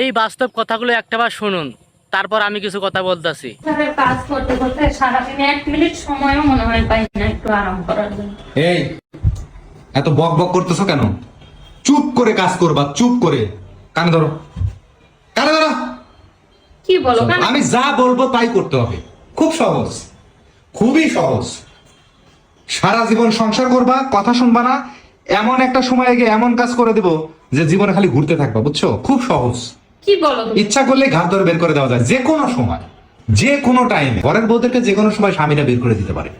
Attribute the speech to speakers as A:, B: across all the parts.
A: এই বাস্তব কথাগুলো একটাবার শুনুন তারপর আমি কিছু কথা বলতেছি।
B: কাজ করতে করতে সারাদিনে এক মিনিট সময়ও মনে হয় পাই না একটু আরাম করার জন্য।
C: এই এত বক বক করতেছো কেন? চুপ করে কাজ করবা চুপ করে। কানে ধরো। কানে ধরো।
B: কি বলো
C: আমি যা বলব তাই করতে হবে। খুব সহজ খুবই সহজ। সারা জীবন সংসার করবা কথা শুনবা না এমন একটা সময় গিয়ে এমন কাজ করে দেব যে জীবনে খালি ঘুরতে থাকবা বুঝছ? খুব সহজ।
B: কি বলো
C: ইচ্ছা করলে ঘাট ধরে বের করে দেওয়া যায় যে কোনো সময় যে কোনো টাইমে ঘরের বউদেরকে যে কোনো সময় স্বামীরা বের করে দিতে পারে।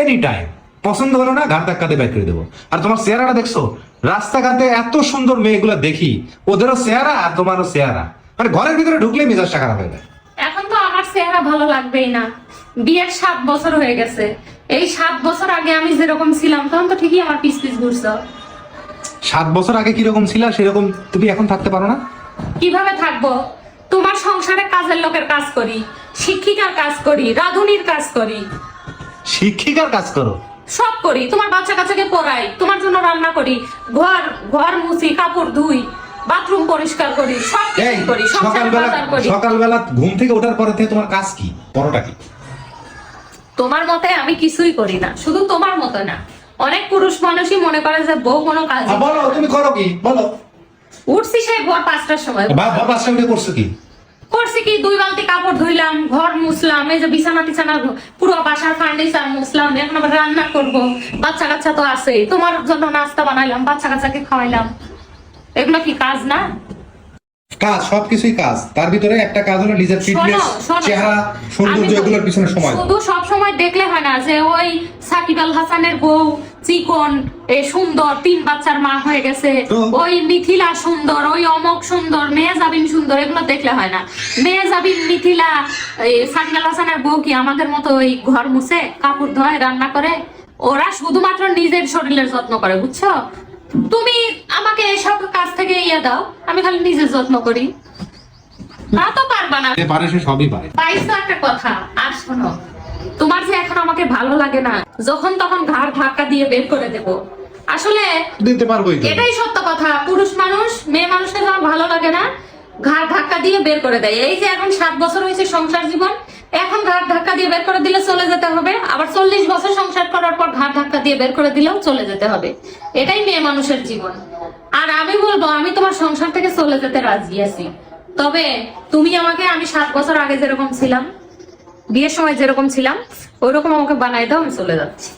C: এনি টাইম পছন্দ হলো না ঘাট ধাক্কা দিয়ে বের করে দেবো। আর তোমার চেহারাটা দেখছ? রাস্তাঘাটে এত সুন্দর মেয়েগুলো দেখি ওদেরও চেহারা আর তোমারও চেহারা। মানে ঘরের ভিতরে ঢুকলে মেজাজটা খারাপ হয়ে যায়।
B: এখন তো আমার চেহারা ভালো লাগবেই না। বিয়ের সাত বছর হয়ে গেছে। এই সাত বছর আগে আমি যেরকম ছিলাম তখন তো ঠিকই আমার পিস পিস ঘুরছো।
C: সাত বছর আগে কীরকম ছিল সেরকম তুমি এখন থাকতে পারো না?
B: কীভাবে থাকব? তোমার সংসারে কাজের লোকের কাজ করি শিক্ষিকার কাজ করি রাঁধুনির কাজ করি।
C: শিক্ষিকার কাজ করো?
B: সব করি তোমার বাচ্চা কাচ্চাকে পড়াই তোমার জন্য রান্না করি ঘর ঘর মুছি কাপড় ধুই বাথরুম পরিষ্কার করি সব কিছু করি
C: সকালবেলা সকালবেলা ঘুম থেকে ওঠার পরে থেকে তোমার কাজ কি? পরোটা কি?
B: তোমার মতে আমি কিছুই করি না শুধু তোমার মতো না। অনেক পুরুষ মানুষই মনে করে যে বউ কোনো কাজ
C: বলো তুমি করো কি? বলো।
B: উঠছি সেই ভোর পাঁচটার সময়।
C: বা- বাবার সঙ্গে করছ কি?
B: করছি কি দুই বালতি কাপড় ধুইলাম ঘর মুছলাম এই যে বিছানা টিছানা পুরো বাসার ফার্নিচার মুছলাম এখন আবার রান্না করব। বাচ্চা কাচ্চা তো আছেই তোমার জন্য নাস্তা বানাইলাম বাচ্চা কাচ্চাকে খাওয়াইলাম। এগুলো কি কাজ না?
C: কাজ সবকিছুই কাজ। তার ভিতরে একটা কাজ হলো নিজের ফিটনেস। চেহারা সৌন্দর্য এগুলোর পিছনে সময়।
B: শুধু সব সময় দেখলে হয় না যে ওই সাকিব আল হাসানের বউ চিকন এ সুন্দর তিন বাচ্চার মা হয়ে গেছে। ওই মিথিলা সুন্দর ওই অমক সুন্দর মেয়ে জাবিন সুন্দর এগুলো দেখলে হয় না। মেয়ে জাবিন মিথিলা সাকিব হাসানের বউ কি আমাদের মতো ওই ঘর মুছে কাপড় ধোয় রান্না করে? ওরা শুধুমাত্র নিজের শরীরের যত্ন করে বুঝছ? তুমি আমাকে এসব কাজ থেকে ইয়ে দাও আমি খালি নিজের যত্ন করি। তা তো পারবা না।
C: পারে সে সবই পারে।
B: পাইছো একটা কথা আর শোনো তোমার যে এখন আমাকে ভালো লাগে না যখন তখন ঘাড় ধাক্কা দিয়ে বের করে দেব। আসলে
C: দিতে পারবোই
B: এটাই সত্য কথা। পুরুষ মানুষ মেয়ে মানুষকে যখন ভালো লাগে না ঘাড় ধাক্কা দিয়ে বের করে দেয়। এই যে এখন সাত বছর হয়েছে সংসার জীবন এখন ঘাড় ধাক্কা দিয়ে বের করে দিলে চলে যেতে হবে। আবার চল্লিশ বছর সংসার করার পর ঘাড় ধাক্কা দিয়ে বের করে দিলেও চলে যেতে হবে। এটাই মেয়ে মানুষের জীবন। আর আমি বলব আমি তোমার সংসার থেকে চলে যেতে রাজি আছি। তবে তুমি আমাকে আমি সাত বছর আগে যেরকম ছিলাম বিয়ের সময় যেরকম ছিলাম ওইরকম আমাকে বানাই দাও আমি চলে যাচ্ছি।